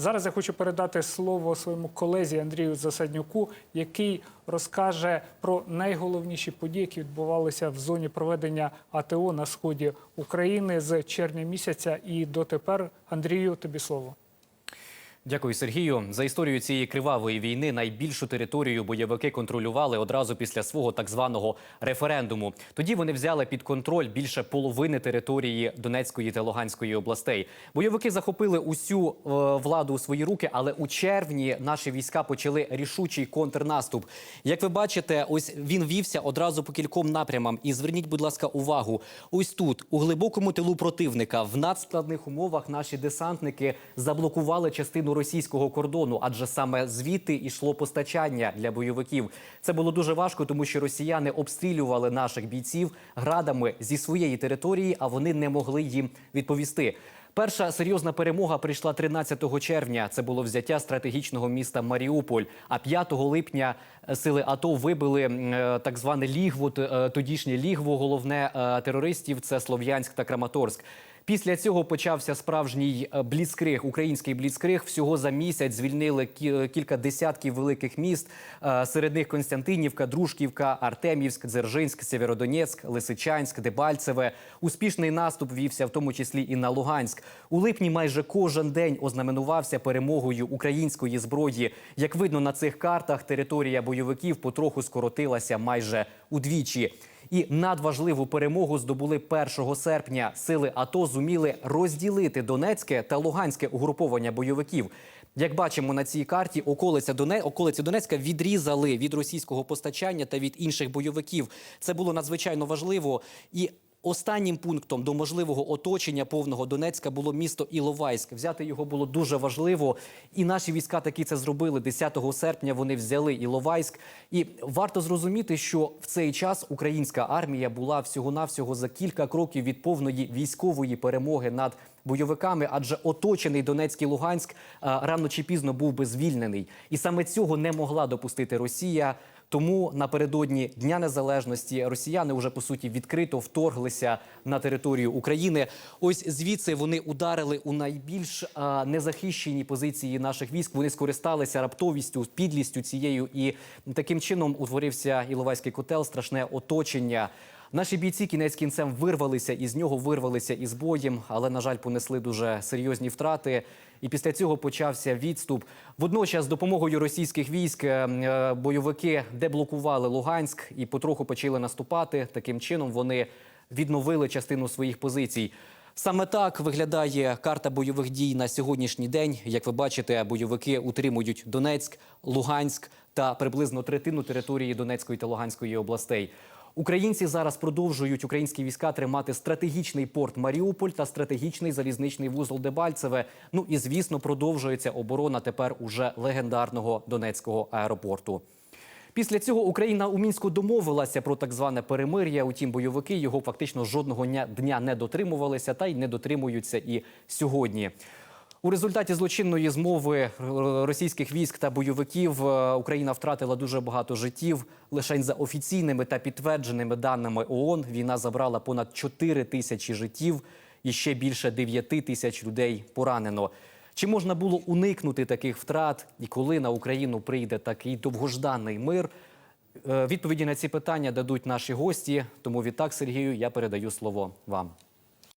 Зараз я хочу передати слово своєму колезі Андрію Засаднюку, який розкаже про найголовніші події, які відбувалися в зоні проведення АТО на сході України з червня місяця і дотепер. Андрію, тобі слово. Дякую, Сергію. За історію цієї кривавої війни найбільшу територію бойовики контролювали одразу після свого так званого референдуму. Тоді вони взяли під контроль більше половини території Донецької та Луганської областей. Бойовики захопили усю е, владу у свої руки, але у червні наші війська почали рішучий контрнаступ. Як ви бачите, ось він вівся одразу по кільком напрямам. І зверніть, будь ласка, увагу. Ось тут, у глибокому тилу противника, в надскладних умовах наші десантники заблокували частину російського кордону, адже саме звідти йшло постачання для бойовиків. Це було дуже важко, тому що росіяни обстрілювали наших бійців градами зі своєї території, а вони не могли їм відповісти. Перша серйозна перемога прийшла 13 червня. Це було взяття стратегічного міста Маріуполь. А 5 липня е, сили АТО вибили е, так зване лігво, е, тодішнє лігво. Головне терористів це Слов'янськ та Краматорськ. Після цього почався справжній е, бліцкриг, український бліцкриг. Всього за місяць звільнили кі- кілька десятків великих міст. Е, Серед них Константинівка, Дружківка, Артемівськ, Дзержинськ, Сєвєродонецьк, Лисичанськ, Дебальцеве. Успішний наступ вівся в тому числі і на Луганськ. У липні майже кожен день ознаменувався перемогою української зброї. Як видно на цих картах, територія бойовиків потроху скоротилася майже удвічі. І надважливу перемогу здобули 1 серпня. Сили АТО зуміли розділити Донецьке та Луганське угруповання бойовиків. Як бачимо на цій карті, околиця Доне... околиці Донецька відрізали від російського постачання та від інших бойовиків. Це було надзвичайно важливо. І останнім пунктом до можливого оточення повного Донецька було місто Іловайськ. Взяти його було дуже важливо. І наші війська таки це зробили. 10 серпня вони взяли Іловайськ. І варто зрозуміти, що в цей час українська армія була всього-навсього за кілька кроків від повної військової перемоги над бойовиками, адже оточений Донецький Луганськ рано чи пізно був би звільнений. І саме цього не могла допустити Росія. Тому напередодні Дня Незалежності росіяни вже по суті відкрито вторглися на територію України. Ось звідси вони ударили у найбільш а, незахищені позиції наших військ. Вони скористалися раптовістю, підлістю цією, і таким чином утворився Іловайський котел, страшне оточення. Наші бійці кінець кінцем вирвалися із нього, вирвалися із боєм, але на жаль, понесли дуже серйозні втрати. І після цього почався відступ. Водночас, з допомогою російських військ, е, е, бойовики деблокували Луганськ і потроху почали наступати. Таким чином вони відновили частину своїх позицій. Саме так виглядає карта бойових дій на сьогоднішній день. Як ви бачите, бойовики утримують Донецьк, Луганськ та приблизно третину території Донецької та Луганської областей. Українці зараз продовжують українські війська тримати стратегічний порт Маріуполь та стратегічний залізничний вузол Дебальцеве. Ну і звісно, продовжується оборона тепер уже легендарного Донецького аеропорту. Після цього Україна у мінську домовилася про так зване перемир'я. Утім, бойовики його фактично жодного дня- не дотримувалися та й не дотримуються і сьогодні. У результаті злочинної змови російських військ та бойовиків е, Україна втратила дуже багато життів. Лише за офіційними та підтвердженими даними ООН війна забрала понад 4 тисячі життів і ще більше 9 тисяч людей поранено. Чи можна було уникнути таких втрат, і коли на Україну прийде такий довгожданий мир? Е, Відповіді на ці питання дадуть наші гості. Тому відтак, Сергію, я передаю слово вам.